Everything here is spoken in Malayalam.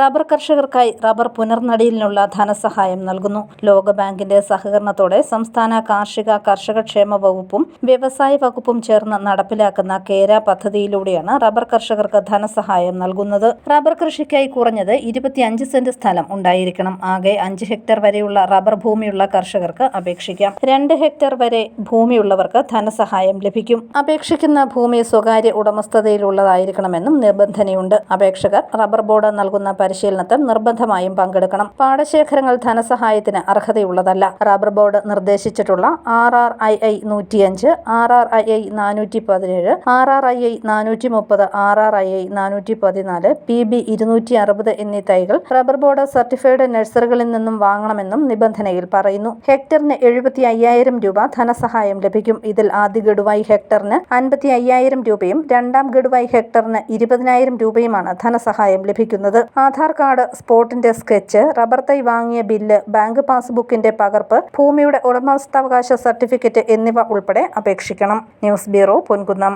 റബ്ബർ കർഷകർക്കായി റബ്ബർ പുനർനടീലിനുള്ള ധനസഹായം നൽകുന്നു. ലോകബാങ്കിന്റെ സഹകരണത്തോടെ സംസ്ഥാന കാർഷിക കർഷകക്ഷേമ വകുപ്പും വ്യവസായ വകുപ്പും ചേർന്ന് നടപ്പിലാക്കുന്ന കേര പദ്ധതിയിലൂടെയാണ് റബ്ബർ കർഷകർക്ക് ധനസഹായം നൽകുന്നത്. റബ്ബർ കൃഷിക്കായി കുറഞ്ഞത് ഇരുപത്തിയഞ്ച് സെന്റ് സ്ഥലം ഉണ്ടായിരിക്കണം. ആകെ അഞ്ച് ഹെക്ടർ വരെയുള്ള റബ്ബർ ഭൂമിയുള്ള കർഷകർക്ക് അപേക്ഷിക്കാം. രണ്ട് ഹെക്ടർ വരെ ഭൂമിയുള്ളവർക്ക് ധനസഹായം ലഭിക്കും. അപേക്ഷിക്കുന്ന ഭൂമി സ്വകാര്യ ഉടമസ്ഥതയിലുള്ളതായിരിക്കണമെന്നും നിബന്ധനയുണ്ട് അപേക്ഷകർ റബ്ബർ ബോർഡ് നൽകുന്ന പരിശീലനത്തിൽ നിർബന്ധമായും പങ്കെടുക്കണം. പാടശേഖരങ്ങൾ ധനസഹായത്തിന് അർഹതയുള്ളതല്ല. റബ്ബർ ബോർഡ് നിർദ്ദേശിച്ചിട്ടുള്ള ആർ ആർ ഐ ഐ നൂറ്റിയഞ്ച് ആർ ആർ ഐ ഐ നാനൂറ്റി പതിനേഴ് ആർ ആർ ഐ ഐ നാനൂറ്റി മുപ്പത് ആർ ആർ ഐ ഐ നാനൂറ്റി പതിനാല് പി ബി ഇരുന്നൂറ്റി അറുപത് എന്നീ തൈകൾ റബ്ബർ ബോർഡ് സർട്ടിഫൈഡ് നഴ്സറികളിൽ നിന്നും വാങ്ങണമെന്നും നിബന്ധനയിൽ പറയുന്നു. ഹെക്ടറിന് എഴുപത്തി അയ്യായിരം രൂപ ധനസഹായം ലഭിക്കും. ഇതിൽ ആദ്യ ഗഡുവായി ഹെക്ടറിന് അൻപത്തി അയ്യായിരം രൂപയും രണ്ടാം ഗഡുവായി ഹെക്ടറിന് ഇരുപതിനായിരം രൂപയുമാണ് ധനസഹായം ലഭിക്കുന്നത്. ആധാർ കാർഡ് സ്പോട്ടിന്റെ സ്കെച്ച് റബ്ബർ തൈ വാങ്ങിയ ബില്ല് ബാങ്ക് പാസ്ബുക്കിന്റെ പകർപ്പ് ഭൂമിയുടെ ഉടമസ്ഥാവകാശ സർട്ടിഫിക്കറ്റ് എന്നിവ ഉൾപ്പെടെ അപേക്ഷിക്കണം. News bureau Ponkunnam.